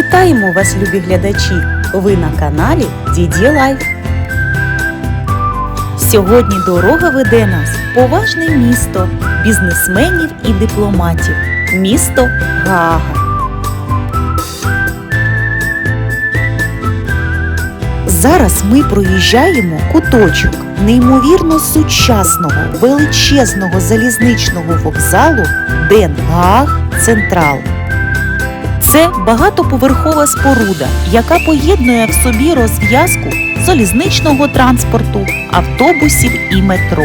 Вітаємо вас, любі глядачі! Ви на каналі Діді Лайф. Сьогодні дорога веде нас поважне місто бізнесменів і дипломатів. Місто Гаага. Зараз ми проїжджаємо куточок неймовірно сучасного величезного залізничного вокзалу Ден Гааг Централ. Це багатоповерхова споруда, яка поєднує в собі розв'язку залізничного транспорту, автобусів і метро.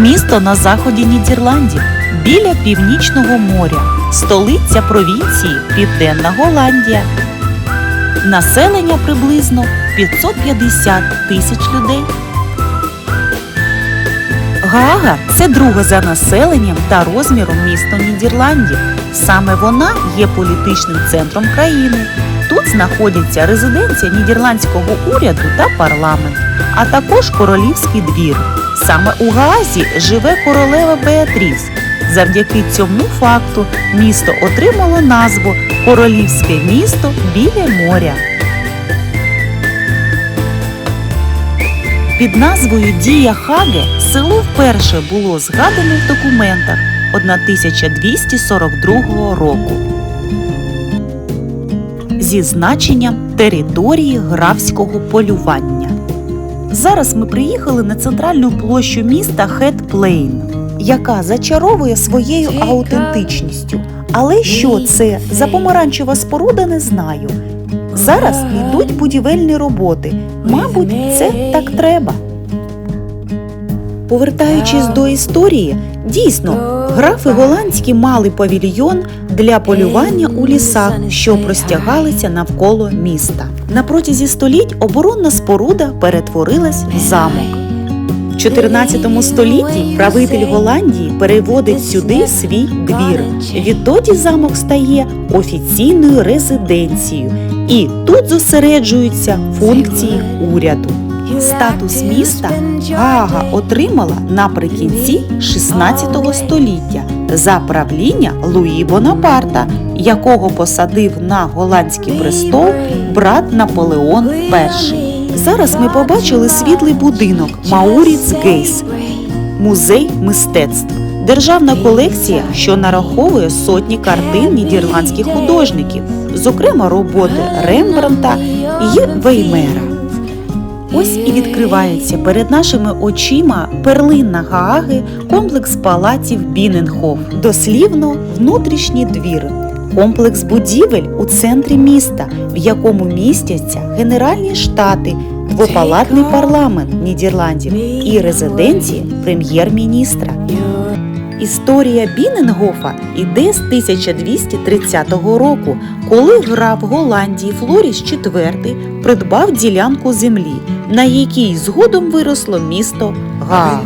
Місто на заході Нідерландів біля північного моря, столиця провінції Південна Голландія. Населення приблизно 550 тисяч людей. Гаага це друге за населенням та розміром місто Нідерландів. Саме вона є політичним центром країни. Тут знаходяться резиденція нідерландського уряду та парламент, а також королівський двір. Саме у Гаазі живе королева Беатріс. Завдяки цьому факту місто отримало назву Королівське місто біля моря. Під назвою Дія Хаге село вперше було згадане в документах 1242 року зі значенням території графського полювання. Зараз ми приїхали на центральну площу міста Хет-Плейн, яка зачаровує своєю аутентичністю. Але що це за помаранчева споруда, не знаю. Зараз йдуть будівельні роботи. Мабуть, це так треба. Повертаючись до історії, дійсно, графи голландські мали павільйон для полювання у лісах, що простягалися навколо міста. На протязі століть оборонна споруда перетворилась в замок. В 14 столітті правитель Голландії переводить сюди свій двір. Відтоді замок стає офіційною резиденцією, і тут зосереджуються функції уряду. Статус міста Гаага отримала наприкінці 16 століття за правління Луї Бонапарта, якого посадив на голландський престол брат Наполеон І. Зараз ми побачили світлий будинок Мауріц Гейс, музей мистецтв. Державна колекція, що нараховує сотні картин нідерландських художників, зокрема роботи Рембранта і Веймера. Ось і відкривається перед нашими очима перлина Гааги комплекс палаців Біненхоф, дослівно внутрішній двір. Комплекс будівель у центрі міста, в якому містяться Генеральні штати, двопалатний парламент Нідерландів і резиденції прем'єр-міністра. Історія Біненгофа іде з 1230 року, коли граф Голландії Флоріс IV придбав ділянку землі, на якій згодом виросло місто Гаага.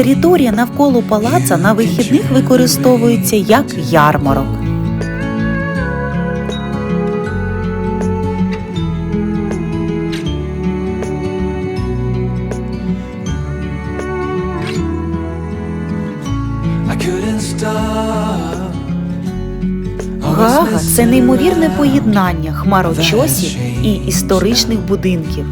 Територія навколо палаца на вихідних використовується як ярмарок. Гаага це неймовірне поєднання хмарочосів і історичних будинків.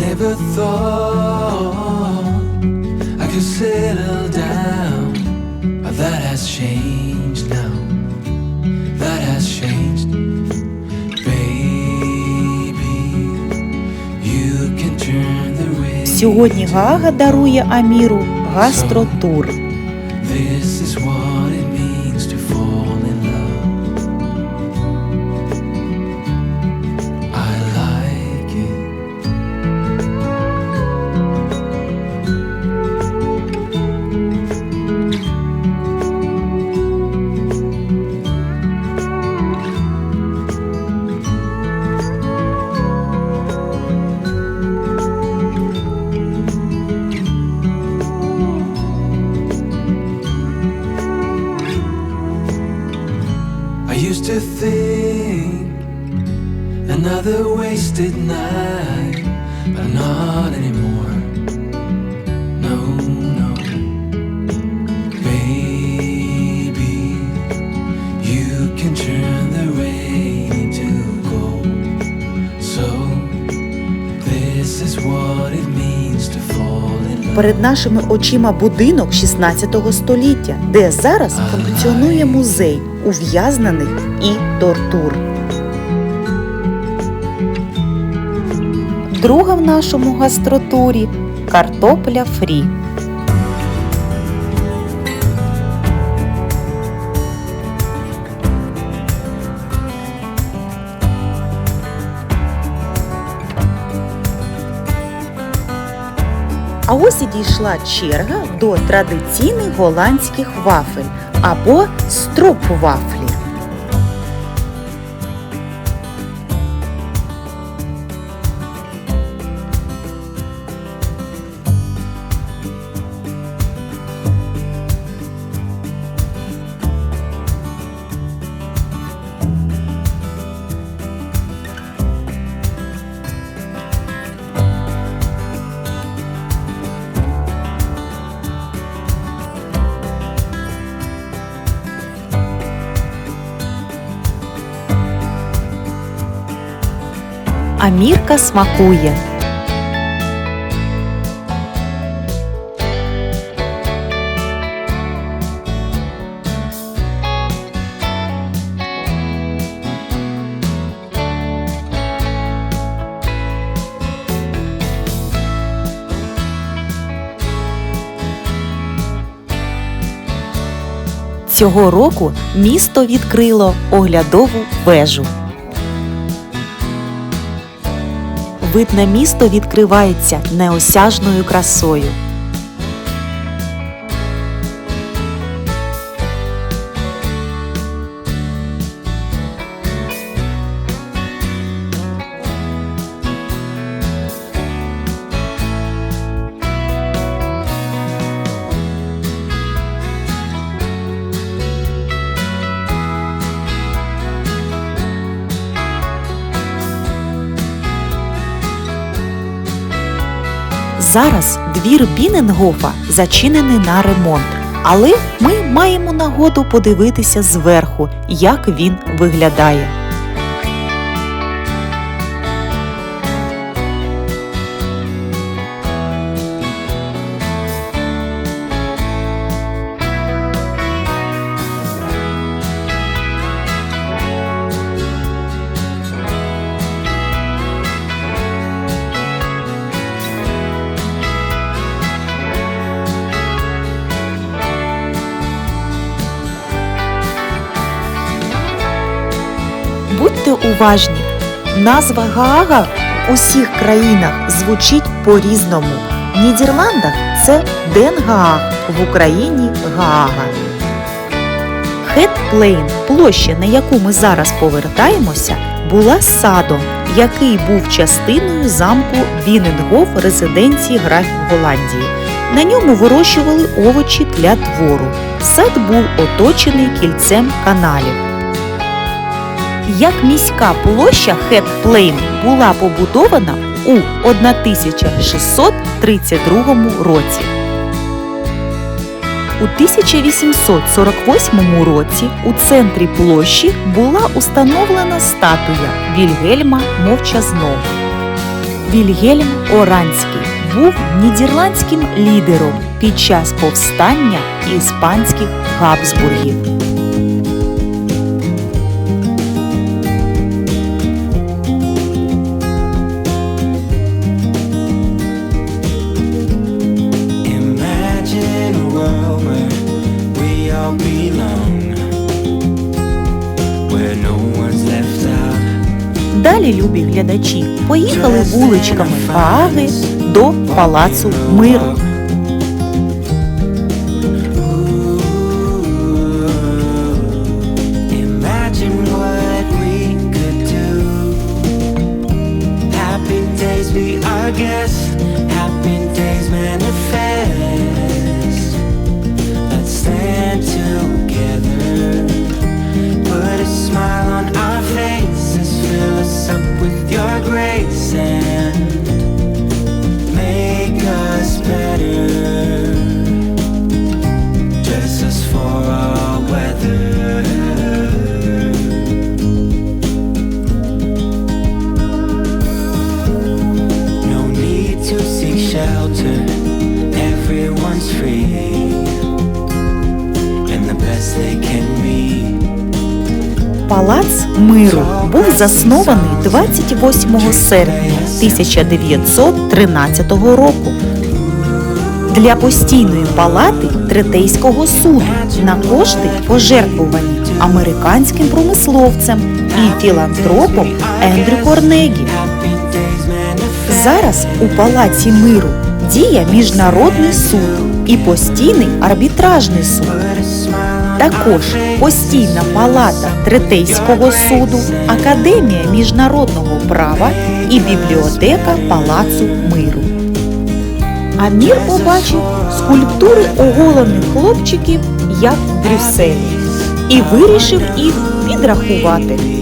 Never thought I could settle down, but that has changed now. That has changed, baby. You can turn the. Сьогодні Гага дарує Аміру гастротур. To think. Another wasted night, but not Перед нашими очима будинок 16 століття, де зараз функціонує музей ув'язнених і тортур. Друга в нашому гастротурі картопля фрі. А ось і дійшла черга до традиційних голландських вафель або стропвафлі. Амірка смакує. Цього року місто відкрило оглядову вежу. Вид на місто відкривається неосяжною красою. Зараз двір Біненгофа зачинений на ремонт, але ми маємо нагоду подивитися зверху, як він виглядає. Уважні, назва Гаага в усіх країнах звучить по-різному. В Нідерландах це Ден Гааг, в Україні Гаага. Хет Плейн, площа, на яку ми зараз повертаємося, була садом, який був частиною замку Біненгоф резиденції графів Голландії. На ньому вирощували овочі для двору. Сад був оточений кільцем каналів. Як міська площа Хет Плейн була побудована у 1632 році. У 1848 році у центрі площі була установлена статуя Вільгельма Мовчазного. Вільгельм Оранський був нідерландським лідером під час повстання іспанських Габсбургів. Любі глядачі, поїхали вуличками Ааги до Палацу Миру. Палац миру був заснований 28 серпня 1913 року для постійної палати Третейського суду на кошти пожертвувані американським промисловцем і філантропом Ендрю Корнегі. Зараз у Палаці миру діє міжнародний суд і постійний арбітражний суд. Також постійна палата Третейського суду, Академія міжнародного права і бібліотека Палацу миру. Амір побачив скульптури оголених хлопчиків, як в Брюсселі, і вирішив їх підрахувати.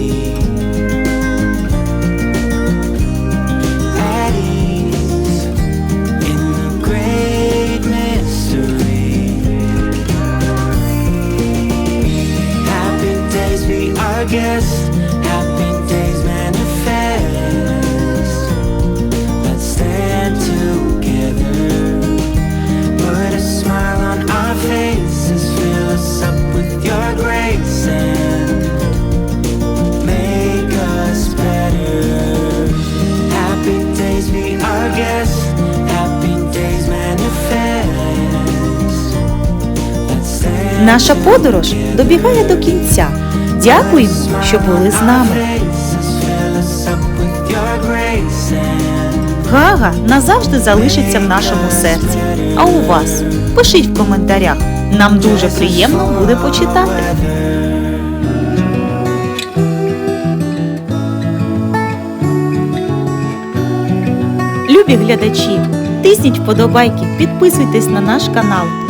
Наша подорож добігає до кінця. Дякуємо, що були з нами. Гага назавжди залишиться в нашому серці. А у вас? Пишіть в коментарях. Нам дуже приємно буде почитати. Любі глядачі, тисніть вподобайки, підписуйтесь на наш канал